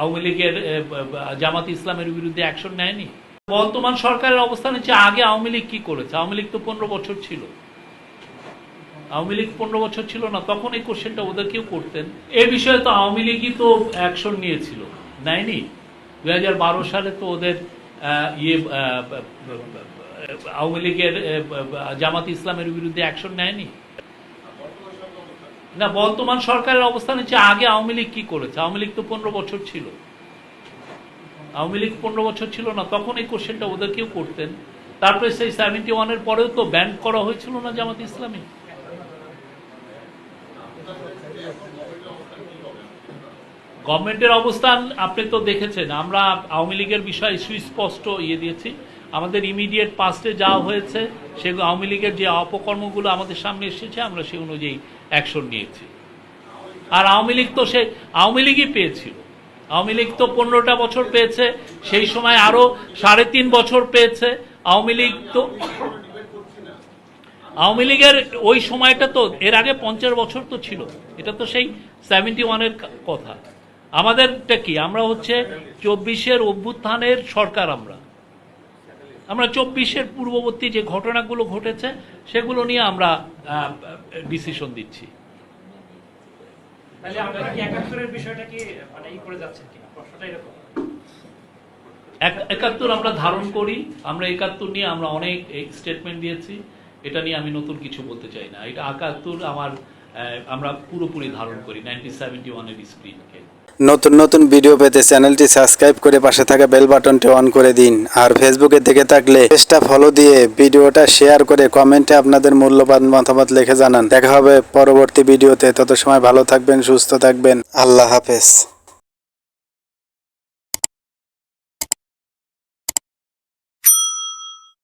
আওয়ামী লীগের জামাত ইসলামের বিরুদ্ধে অ্যাকশন নেয়নি? বর্তমান সরকারের অবস্থান হচ্ছে আগে আওয়ামী লীগ কি করেছে? আওয়ামী লীগ তো পনেরো বছর ছিল। আওয়ামী লীগ পনেরো বছর ছিল না, তখন এই কোশ্চেনটা ওদেরকেও করতেন। এ বিষয়ে তো আওয়ামী লীগই তো অ্যাকশন নিয়েছিল, নেয়নি? দু দুই সালে তো ওদের ইয়ে আওয়ামী লীগের জামাত ইসলামের বিরুদ্ধে অ্যাকশন নেয়নি? না, বর্তমান সরকারের অবস্থান হচ্ছে আগে আওয়ামী লীগ কি করেছে? আওয়ামী লীগ তো পনেরো বছর ছিল। আওয়ামী লীগ পনেরো বছর ছিল না, তখন এই কোশ্চেনটা ওদের কেউ করতেন। তারপরে সেই সেভেন্টি ওয়ানের পরেও তো ব্যান করা হয়েছিল না জামাত ইসলামী? গভর্নমেন্টের অবস্থান আপনি তো দেখেছেন, আমরা আওয়ামী লীগের বিষয়ে সুস্পষ্ট ইয়ে দিয়েছি। আমাদের ইমিডিয়েট পাস্টে যা হয়েছে সেগুলো আওয়ামী লীগের যে অপকর্মগুলো আমাদের সামনে এসেছে, আমরা সে অনুযায়ী অ্যাকশন নিয়েছি। আর আওয়ামী লীগ তো সে, আওয়ামী লীগই পেয়েছিল। আওয়ামী লীগ তো পনেরোটা বছর পেয়েছে, সেই সময় আরও সাড়ে তিন বছর পেয়েছে। আওয়ামী লীগ তো, আওয়ামী লীগের ওই সময়টা তো, এর আগে পঞ্চাশ বছর তো ছিল। এটা তো সেই সেভেন্টি ওয়ানের কথা। আমাদেরটা কি? আমরা হচ্ছে চব্বিশের অভ্যুত্থানের সরকার আমরা। আমরা চব্বিশের পূর্ববর্তী যে ঘটনাগুলো ঘটেছে সেগুলো নিয়ে আমরা ডিসিশন দিচ্ছি। মানে একাত্তর আমরা ধারণ করি আমরা একাত্তর নিয়ে আমরা অনেক স্টেটমেন্ট দিয়েছি। এটা নিয়ে আমি নতুন কিছু বলতে চাই না। এটা একাত্তর আমার আমরা পুরোপুরি ধারণ করি নাইনটিন সেভেন্টি ওয়ানের স্ক্রিনকে নতুন নতুন ভিডিও পেতে চ্যানেলটি সাবস্ক্রাইব করে পাশে থাকা বেল বাটনটি অন করে দিন। আর ফেসবুকে দেখে থাকলে পেজটা ফলো দিয়ে ভিডিওটা শেয়ার করে কমেন্টে আপনাদের মূল্যবান মতামত লিখে জানান। দেখা হবে পরবর্তী ভিডিওতে তত সময় ভালো থাকবেন, সুস্থ থাকবেন। আল্লাহ হাফেজ।